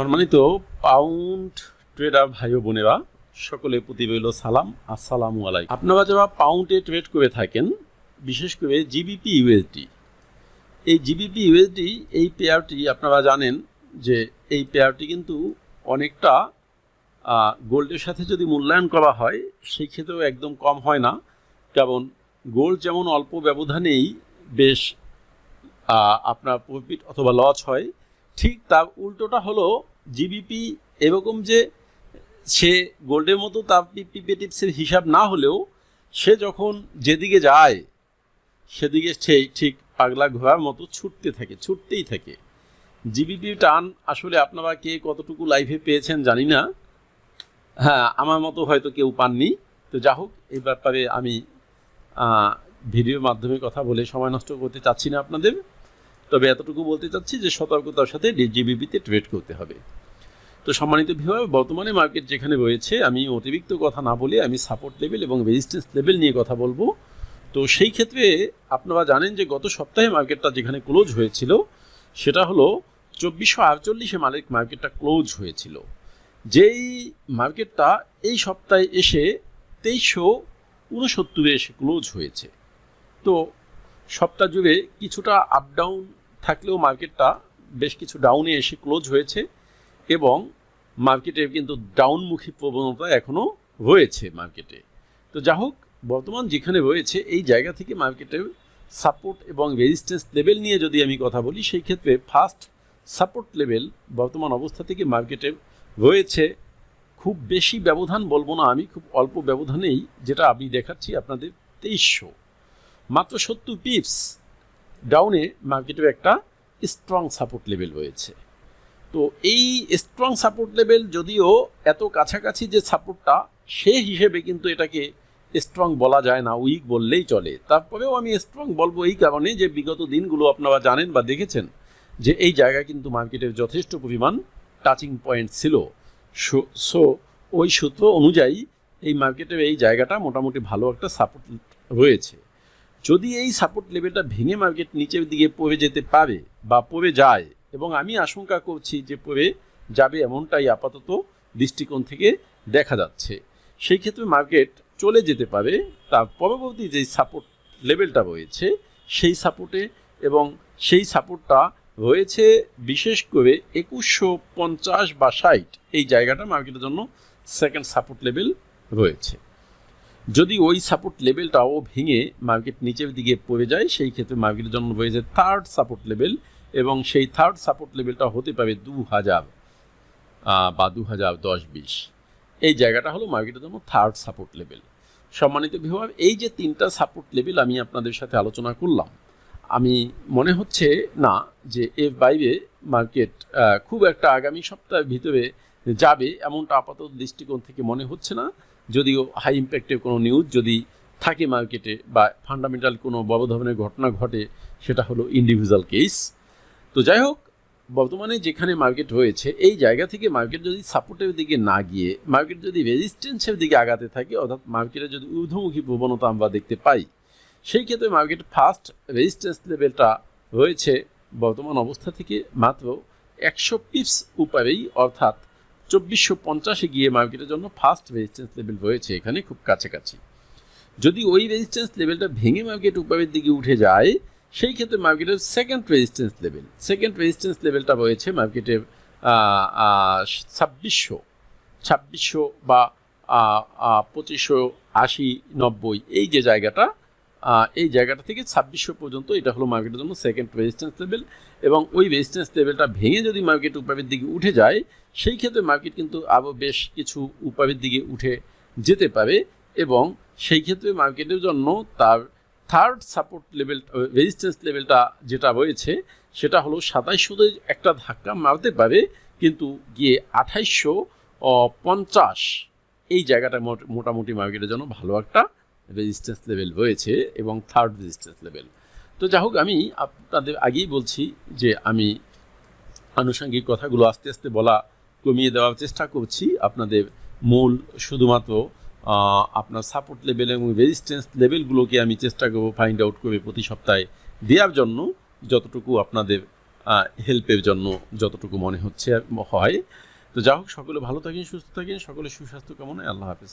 সম্মানিত pound tedder ভাই বোনেরা সকলে প্রতি রইল সালাম, আসসালামু আলাইকুম। আপনারা যারা পাউন্ডে ট্রেড করে থাকেন, বিশেষ করে জিবিপি ইউএসডি এই জিবিপি ইউএসডি এই পেয়ারটি আপনারা জানেন যে এই পেয়ারটি কিন্তু অনেকটা গোল্ডের সাথে যদি মূল্যায়ন করা হয়, সেই ক্ষেত্রেও একদম কম হয় না। কারণ গোল্ড যেমন অল্প ব্যবধানেই বেশ আপনার প্রফিট অথবা লস হয় ঠিক তার উল্টোটা হলো জিবিপি এরকম যে সে গোল্ডের মতো তার পিপিটিভসের হিসাব না হলেও সে যখন যেদিকে যায়, সেদিকে সেই ঠিক পাগলা ঘোড়ার মতো ছুটতে থাকে, ছুটতেই থাকে। জিবিপি টান আসলে আপনারা কে কতটুকু লাইভে পেয়েছেন জানি না। হ্যাঁ আমার মতো হয়তো কেউ পাননি। তো যা হোক, এই ব্যাপারে আমি ভিডিওর মাধ্যমে কথা বলে সময় নষ্ট করতে চাচ্ছি না আপনাদের। তবে এতটুকু বলতে চাচ্ছি যে সতর্কতার সাথে ডিজিবিপিতে ট্রেড করতে হবে। তো সম্মানিত ভিভাবে বর্তমানে মার্কেট যেখানে রয়েছে, আমি অতিরিক্ত কথা না বলে আমি সাপোর্ট লেভেল এবং রেজিস্ট্যান্স লেভেল নিয়ে কথা বলব। তো সেই ক্ষেত্রে আপনারা জানেন যে গত সপ্তাহে মার্কেটটা যেখানে ক্লোজ হয়েছিল, সেটা হলো চব্বিশশো আটচল্লিশে মালিক মার্কেটটা ক্লোজ হয়েছিল। যেই মার্কেটটা এই সপ্তাহে এসে তেইশশো উনসত্তরে এসে ক্লোজ হয়েছে। তো সপ্তাহ জুড়ে কিছুটা আপ ডাউন থাকলেও মার্কেটটা বেশ কিছু ডাউনে এসে ক্লোজ হয়েছে এবং মার্কেটে কিন্তু ডাউনমুখী প্রবণতা এখনও রয়েছে মার্কেটে। তো যা হোক, বর্তমান যেখানে রয়েছে, এই জায়গা থেকে মার্কেটের সাপোর্ট এবং রেজিস্ট্যান্স লেভেল নিয়ে যদি আমি কথা বলি, সেই ক্ষেত্রে ফার্স্ট সাপোর্ট লেভেল বর্তমান অবস্থা থেকে মার্কেটে রয়েছে। খুব বেশি ব্যবধান বলব না আমি, খুব অল্প ব্যবধানেই, যেটা আমি দেখাচ্ছি আপনাদের তেইশশো। মাত্র সত্তর পিপস ডাউনে মার্কেটের একটা স্ট্রং সাপোর্ট লেভেল রয়েছে। তো এই স্ট্রং সাপোর্ট লেভেল যদিও এত কাছাকাছি যে সাপোর্টটা সে হিসেবে কিন্তু এটাকে স্ট্রং বলা যায় না উইক বললেই চলে। তারপরেও আমি স্ট্রং বলব এই কারণে যে বিগত দিনগুলো আপনারা জানেন বা দেখেছেন যে এই জায়গায় কিন্তু মার্কেটের যথেষ্ট পরিমাণ টাচিং পয়েন্ট ছিল। সো ওই সূত্র অনুযায়ী এই মার্কেটের এই জায়গাটা মোটামুটি ভালো একটা সাপোর্ট রয়েছে। যদি এই সাপোর্ট লেভেলটা ভেঙে মার্কেট নিচের দিকে পড়ে যেতে পারে বা পড়ে যায়, এবং আমি আশঙ্কা করছি যে পড়ে যাবে এমনটাই আপাতত দৃষ্টিকোণ থেকে দেখা যাচ্ছে। সেই ক্ষেত্রে মার্কেট চলে যেতে পারে, তার পরবর্তী যে সাপোর্ট লেভেলটা রয়েছে, সেই সাপোর্টে এবং সেই সাপোর্টটা রয়েছে বিশেষ করে একুশশো পঞ্চাশ বা ষাট, এই জায়গাটা মার্কেটের জন্য সেকেন্ড সাপোর্ট লেভেল রয়েছে। যদি ওই সাপোর্ট লেভেলটাও ভেঙে মার্কেট নিচের দিকে পড়ে যায়, সেই ক্ষেত্রে মার্কেটের জন্য রয়েছে থার্ড সাপোর্ট লেভেল এবং সেই থার্ড সাপোর্ট লেভেলটা হতে পারে দু হাজার বা দু হাজার দশ বিশ। এই জায়গাটা হলো মার্কেটের জন্য থার্ড সাপোর্ট লেভেল সম্মানিত বিভাগ, এই যে তিনটা সাপোর্ট লেভেল আমি আপনাদের সাথে আলোচনা করলাম, আমি মনে হচ্ছে না যে এর বাইরে মার্কেট খুব একটা আগামী সপ্তাহের ভিতরে যাবে, এমনটা আপাতত দৃষ্টিকোণ থেকে মনে হচ্ছে না। যদিও হাই ইম্প্যাক্টের কোনো নিউজ যদি থাকে মার্কেটে বা ফান্ডামেন্টাল কোনো বড় ধরনের ঘটনা ঘটে, সেটা হলো ইন্ডিভিজুয়াল কেস তো যাই হোক, বর্তমানে যেখানে মার্কেট রয়েছে এই জায়গা থেকে মার্কেট যদি সাপোর্টের দিকে না গিয়ে মার্কেট যদি রেজিস্ট্যান্সের দিকে আগাতে থাকে, অর্থাৎ মার্কেটে যদি ঊর্ধ্বমুখী প্রবণতা আমরা দেখতে পাই, সেই ক্ষেত্রে মার্কেট ফার্স্ট রেজিস্ট্যান্স লেভেলটা রয়েছে বর্তমান অবস্থা থেকে মাত্র একশো পিপস উপরেই, অর্থাৎ চব্বিশশো পঞ্চাশে গিয়ে মার্কেটের জন্য ফার্স্ট রেজিস্ট্যান্স লেভেল রয়েছে এখানে খুব কাছাকাছি। যদি ওই রেজিস্ট্যান্স লেভেলটা ভেঙে মার্কেট উপরের দিকে উঠে যায়, সেই ক্ষেত্রে মার্কেটের second resistance level second resistance লেভেলটা রয়েছে মার্কেটের ছাব্বিশশো ছাব্বিশশো বা পঁচিশশো আশি নব্বই, এই যে জায়গাটা এই জায়গাটা থেকে ছাব্বিশশো পর্যন্ত এটা হলো মার্কেটের জন্য সেকেন্ড রেজিস্ট্যান্স লেভেল এবং ওই রেজিস্ট্যান্স লেভেলটা ভেঙে যদি মার্কেট উপরের দিকে উঠে যায়, সেই ক্ষেত্রে মার্কেট কিন্তু আরও বেশ কিছু উপরের দিকে উঠে যেতে পারে এবং সেই ক্ষেত্রে মার্কেটের জন্য তার থার্ড সাপোর্ট লেভেল রেজিস্ট্যান্স লেভেলটা যেটা রয়েছে, সেটা হলো সাতাইশশোতে একটা ধাক্কা মারতে পারে, কিন্তু গিয়ে আঠাইশশো পঞ্চাশ এই জায়গাটা মোট- মোটামুটি মার্কেটের জন্য ভালো একটা রেজিস্ট্যান্স লেভেল রয়েছে এবং থার্ড রেজিস্ট্যান্স লেভেল তো যাই হোক আমি আপনাদের আগেই বলছি যে আমি আনুষঙ্গিক কথাগুলো আস্তে আস্তে বলা কমিয়ে দেওয়ার চেষ্টা করছি। আপনাদের মূল শুধুমাত্র আপনার সাপোর্ট লেভেল এবং রেজিস্ট্যান্স লেভেলগুলোকে আমি চেষ্টা করব ফাইন্ড আউট করে প্রতি সপ্তাহে দেওয়ার জন্য, যতটুকু আপনাদের হেল্পের জন্য যতটুকু মনে হচ্ছে, হয়। তো যা হোক সকলে ভালো থাকেন, সুস্থ থাকেন সকলে সুস্বাস্থ্য কামনায় আল্লাহ হাফিজ।